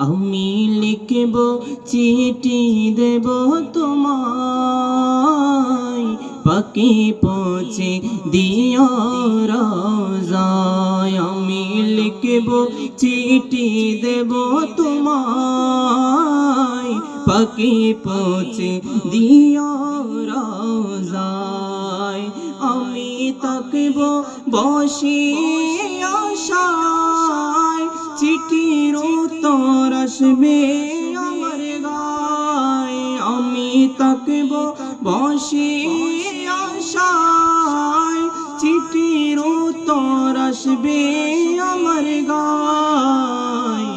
আমি লিখব, চিঠি দেব তোমায়। পাখি পৌঁছে দিও রাজায়। আমি লিখব, চিঠি দেব তোমায়। পাখি পৌঁছে দিও রাজায়। আমি তাকব বসে আসবে আমার গায়, আমি তাকব বসে আশায়। চিঠির উত্তর আসবে আমার গায়,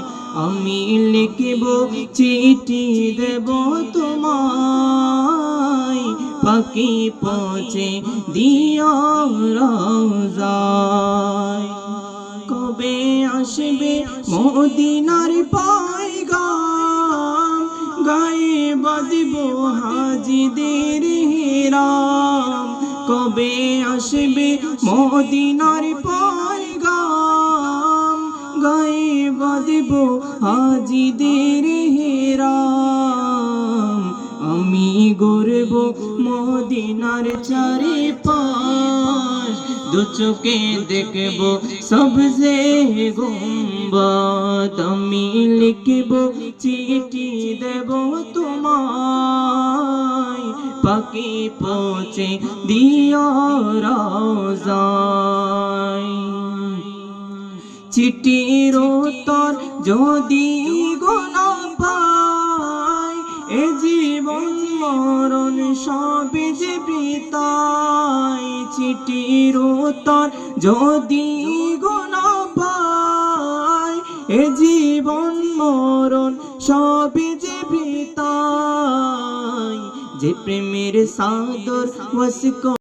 আমি লিখব চিঠি দেব তোমায়। পাখি পৌঁছে দিও রাজায়। কবে আসবে মদিনার পায়গাম বাঁধব হাজিদের হেরাম। কবে আসবে মদিনার পায়গাম গায়ে বাঁধব হাজিদের হেরাম। আমি গর্ব মদিনার চারে পাশ দু চোখে দেখব সবজে গুম্বাদ। আমি লিখব, চিঠি দেব তোমায়। পাখি পৌঁছে দিও রাজায়। চিঠির উত্তর যদি গোনা সবে যে বৃতাই চিঠির উত্তর যদি গুণ পাই এ জীবন মরণ সবে যে বৃতাই যে প্রেমের সাদর ওয়াস